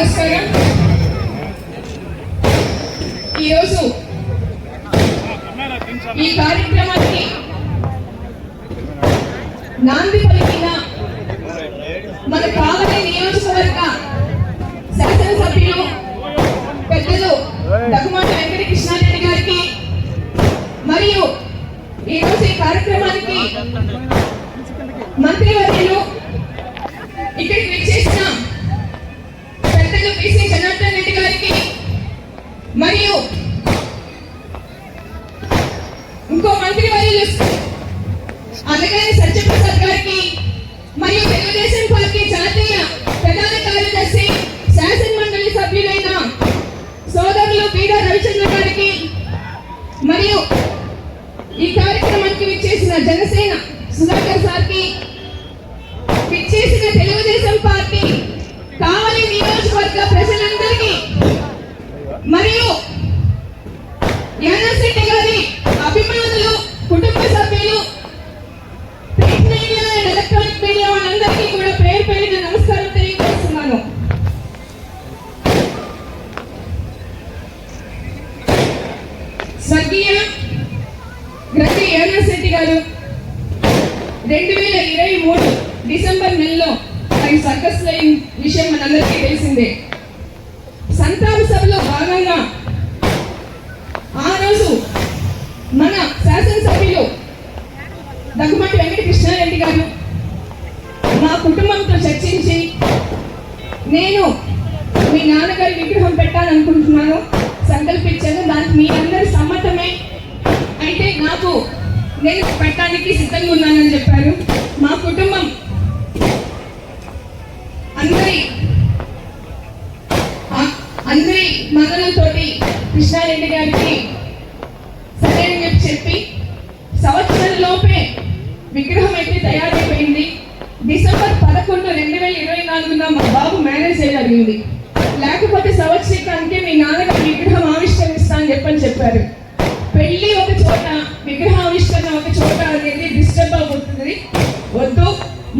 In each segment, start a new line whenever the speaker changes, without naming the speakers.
నమస్కారం. ఈరోజు ఈ కార్యక్రమానికి నాంది పలికిన మన కావలి నియోజకవర్గ శాసనసభ్యులు పెద్దలు దగ్గుమాటి వెంకటకృష్ణారెడ్డి గారికి మరియు ఈరోజు ఈ కార్యక్రమానికి అనగానే సత్యప్రసాద్ గారికి మరియు తెలుగుదేశం పార్టీ జాతీయ ప్రధాన కార్యదర్శి శాసన మండలి సభ్యులైన సోదరులు పీడా రవిచంద్ర గారికి మరియు ఈ కార్యక్రమానికి విచ్చేసిన జనసేన సుధాకర్ సార్కి విచ్చేసిన తెలుగుదేశం పార్టీ కావలి నియోజకవర్గ ప్రజలందరికీ మరియు స్వర్గీయ గ్రతి యానాశెట్టి గారు రెండు వేల ఇరవై మూడు డిసెంబర్ నెలలో ఆయన సర్కస్ లైన్ విషయం మనందరికీ తెలిసిందే. సంతాప సభలో భాగంగా ఆ రోజు మన శాసనసభ్యులు దగ్గుమటి వెంకట కృష్ణారెడ్డి గారు మా కుటుంబంతో చర్చించి నేను మీ నాన్నగారి విగ్రహం పెట్టాలనుకుంటున్నాను. సంకల్పించాను. దానికి మీ అందరి సమ్మతమే. అయితే నాకు నేను పెట్టడానికి సిద్ధంగా ఉన్నానని చెప్పారు. మా కుటుంబం అందరి అందరి మదనంతోటి కృష్ణారెడ్డి గారికి సరే చెప్పి చెప్పి సంవత్సరం లోపే విగ్రహం అయితే తయారైపోయింది. డిసెంబర్ పదకొండు రెండు వేల ఇరవై నాలుగున మా బాబు మ్యారేజ్ చేయగలిగింది లేకపోతే సంవత్సరానికి మీ నాన్నగారు విగ్రహం ఆవిష్కరిస్తా అని చెప్పని చెప్పారు. పెళ్ళి ఒక చోట విగ్రహ ఆవిష్కరణ ఒక చోట అనేది డిస్టర్బ్ అవుతుంది వద్దు.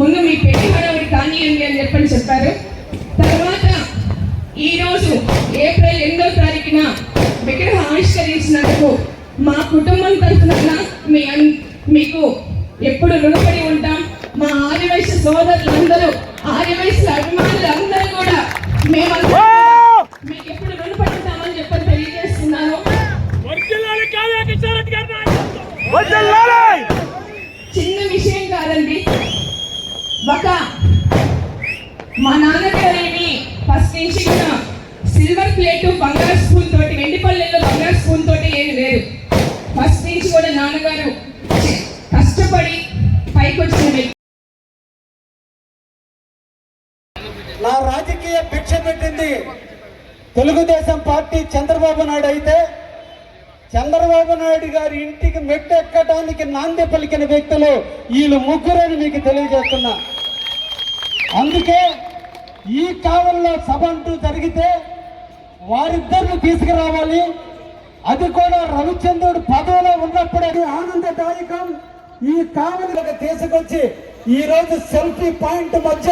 ముందు మీ పెళ్ళి హడావుడి కానియండి అని చెప్పని చెప్పారు. తర్వాత ఈరోజు ఏప్రిల్ ఎనిమిదో తారీఖున విగ్రహ ఆవిష్కరించినందుకు మా కుటుంబం తరఫున మీ మీకు ఎప్పుడు రుణపడి ఉంటాం. మా ఆదివయసు సోదరులందరూ ఆదివయసు అభిమానులు అందరూ కూడా ఒక మా నాన్నగారేమి ఫస్ట్ నుంచి కూడా సిల్వర్ ప్లేట్ బంగారు స్పూన్ తోటి వెండి పల్లెల్లో బంగారు స్పూన్ తోటి ఏమి లేదు. ఫస్ట్ నుంచి కూడా నాన్నగారు కష్టపడి పైకి వచ్చిన వ్యక్తి.
నా రాజకీయ భిక్ష పెట్టింది తెలుగుదేశం పార్టీ చంద్రబాబు నాయుడు అయితే చంద్రబాబు నాయుడు గారి ఇంటికి మెట్టు ఎక్కడానికి నాంది పలికిన వ్యక్తులు వీళ్ళు ముగ్గురని మీకు తెలియజేస్తున్నా. అందుకే ఈ కావల్లో సభ అంటూ జరిగితే వారిద్దరిని తీసుకురావాలి. అది కూడా రవిచంద్రుడు పదవిలో ఉన్నప్పుడే. ఆనందదాయకం ఈ కావలికి తీసుకొచ్చి ఈ రోజు సెల్ఫీ పాయింట్ మధ్య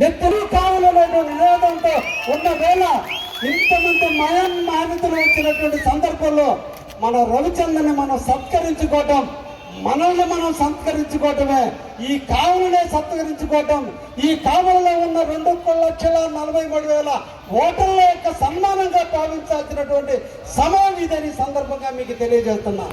నెత్తురు కావలలో నిరోధంతో ఉన్న వేళ ఇంతమంది మయన్ మానితులు వచ్చినటువంటి సందర్భంలో మన రవిచంద్రని మనం సత్కరించుకోవటం మనల్ని మనం సంస్కరించుకోవటమే ఈ కావులనే సత్కరించుకోవటం ఈ కావులలో ఉన్న రెండు లక్షల నలభై మూడు వేల ఓటర్ల యొక్క సన్మానంగా భావించాల్సినటువంటి సమయం ఇదని సందర్భంగా మీకు తెలియజేస్తున్నా.